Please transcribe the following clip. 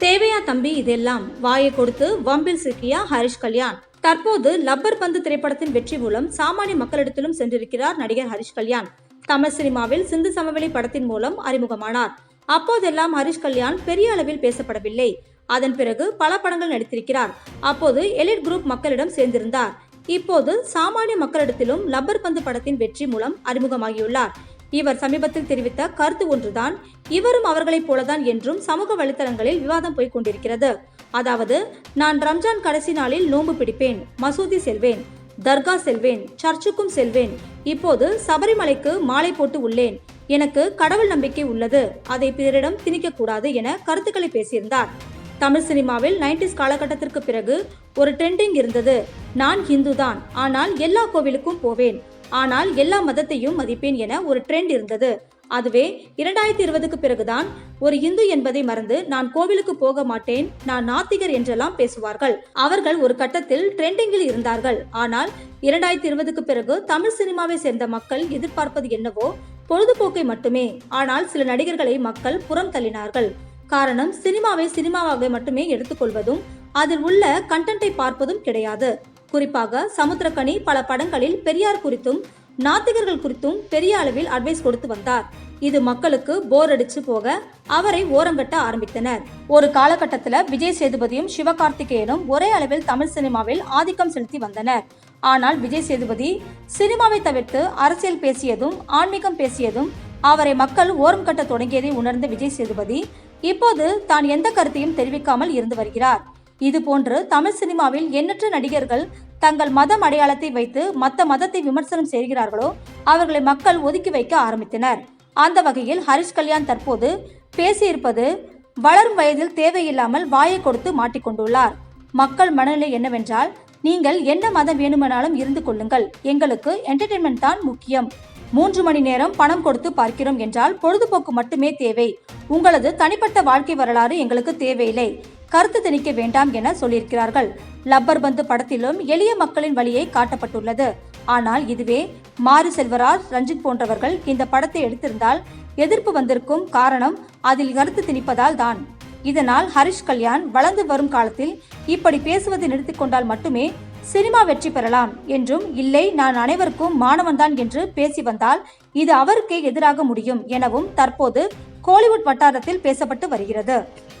தேவையா தம்பி இதெல்லாம். வாயை கொடுத்து வம்பில் சிக்கியா ஹரிஷ் கல்யாண். தற்போது லப்பர் பந்து திரைப்படத்தின் வெற்றி மூலம் சாமானிய மக்களிடத்திலும் சென்றிருக்கிறார் நடிகர் ஹரிஷ் கல்யாண். தமிழ் சினிமாவில் சிந்து சமவெளி படத்தின் மூலம் அறிமுகமானார். அப்போதெல்லாம் ஹரிஷ் கல்யாண் பெரிய அளவில் பேசப்படவில்லை. அதன் பிறகு பல படங்கள் நடித்திருக்கிறார். அப்போது எலிட் குரூப் மக்களிடம் சேர்ந்திருந்தார். இப்போது சாமானிய மக்களிடத்திலும் லப்பர் பந்து படத்தின் வெற்றி மூலம் அறிமுகமாகியுள்ளார். இவர் சமீபத்தில் தெரிவித்த கருத்து ஒன்றுதான் இவரும் அவர்களைப் போலதான் என்றும் சமூக வலைத்தளங்களில் விவாதம் போய்க் கொண்டிருக்கிறது. அதாவது நான் ரம்ஜான் கடைசி நாளில் நோன்பு பிடிப்பேன் மசூதி செல்வேன் தர்கா செல்வேன் சர்ச்சுக்கும் செல்வேன் இப்போது சபரிமலைக்கு மாலை போட்டு உள்ளேன். எனக்கு கடவுள் நம்பிக்கை உள்ளது அதை பிறரிடம் திணிக்க கூடாது என கருத்துக்களை பேசியிருந்தார். தமிழ் சினிமாவில் 90s காலகட்டத்திற்கு பிறகு ஒரு ட்ரெண்டிங் இருந்தது. நான் ஹிந்து தான் ஆனால் எல்லா கோவிலுக்கும் போவேன். ஆனால் எல்லா மதத்தையும் மதிப்பேன் என ஒரு ட்ரெண்ட் இருந்தது. அதுவே இரண்டாயிரத்தி இருபதுக்கு பிறகுதான் ஒரு இந்து என்பதை மறந்து நான் கோவிலுக்கு போக மாட்டேன் நான் நாத்திகர் என்றெல்லாம் பேசுவார்கள். அவர்கள் ஒரு கட்டத்தில் ட்ரெண்டிங்கில் இருந்தார்கள். ஆனால் இரண்டாயிரத்தி இருபதுக்கு பிறகு தமிழ் சினிமாவை சேர்ந்த மக்கள் எதிர்பார்ப்பது என்னவோ பொழுதுபோக்கை மட்டுமே. ஆனால் சில நடிகர்களை மக்கள் புறம் தள்ளினார்கள். காரணம் சினிமாவை சினிமாவாக மட்டுமே எடுத்துக்கொள்வதும் அதில் உள்ள கண்டென்ட்டை பார்ப்பதும் கிடையாது. குறிப்பாக சமுத்திரக்கனி பல படங்களில் பெரியார் குறித்தும் நாத்திகர்கள் குறித்தும் பெரிய அளவில் அட்வைஸ் கொடுத்து வந்தார். இது மக்களுக்கு போர் அடிச்சு போக அவரை ஓரங்கட்ட ஆரம்பித்தனர். ஒரு காலகட்டத்தில் விஜய் சேதுபதியும் சிவகார்த்திகேயனும் ஒரே அளவில் தமிழ் சினிமாவில் ஆதிக்கம் செலுத்தி வந்தனர். ஆனால் விஜய் சேதுபதி சினிமாவை தவிர்த்து அரசியல் பேசியதும் ஆன்மீகம் பேசியதும் அவரை மக்கள் ஓரம் கட்ட தொடங்கியதை உணர்ந்த விஜய் சேதுபதி இப்போது தான் எந்த கருத்தையும் தெரிவிக்காமல் இருந்து வருகிறார். இதுபோன்று தமிழ் சினிமாவில் எண்ணற்ற நடிகர்கள் தங்கள் மதம் அடையாளத்தை வைத்து மற்ற மதத்தை விமர்சனம் செய்கிறார்களோ அவர்களை மக்கள் ஒதுக்கி வைக்க ஆரம்பித்தனர். அந்த வகையில் ஹரிஷ் கல்யாண் தற்போது பேசியிருப்பது வளரும் வயதில் தேவையில்லாமல் வாயை கொடுத்து மாட்டிக்கொண்டுள்ளார். மக்கள் மனநிலை என்னவென்றால் நீங்கள் என்ன மதம் வேணுமானாலும் இருந்து கொள்ளுங்கள். எங்களுக்கு என்டர்டெயின்மெண்ட் தான் முக்கியம். மூன்று மணி நேரம் பணம் கொடுத்து பார்க்கிறோம் என்றால் பொழுதுபோக்கு மட்டுமே தேவை. உங்களது தனிப்பட்ட வாழ்க்கை வரலாறு எங்களுக்கு தேவையில்லை. கருத்து திணிக்க வேண்டாம் என சொல்லியிருக்கிறார்கள். லப்பர் பந்து படத்திலும் எளிய மக்களின் வழியை காட்டப்பட்டுள்ளது. ஆனால் இதுவே மாரி செல்வராஜ் ரஞ்சித் போன்றவர்கள் இந்த படத்தை எடுத்திருந்தால் எதிர்ப்பு வந்திருக்கும் காரணம் அதில் கருத்து திணிப்பதால் தான். இதனால் ஹரிஷ் கல்யாண் வளர்ந்து வரும் காலத்தில் இப்படி பேசுவதை நிறுத்திக் கொண்டால் மட்டுமே சினிமா வெற்றி பெறலாம் என்றும் இல்லை நான் அனைவருக்கும் மாணவன்தான் என்று பேசி வந்தால் இது அவருக்கே எதிராக முடியும் எனவும் தற்போது கோலிவுட் வட்டாரத்தில் பேசப்பட்டு வருகிறது.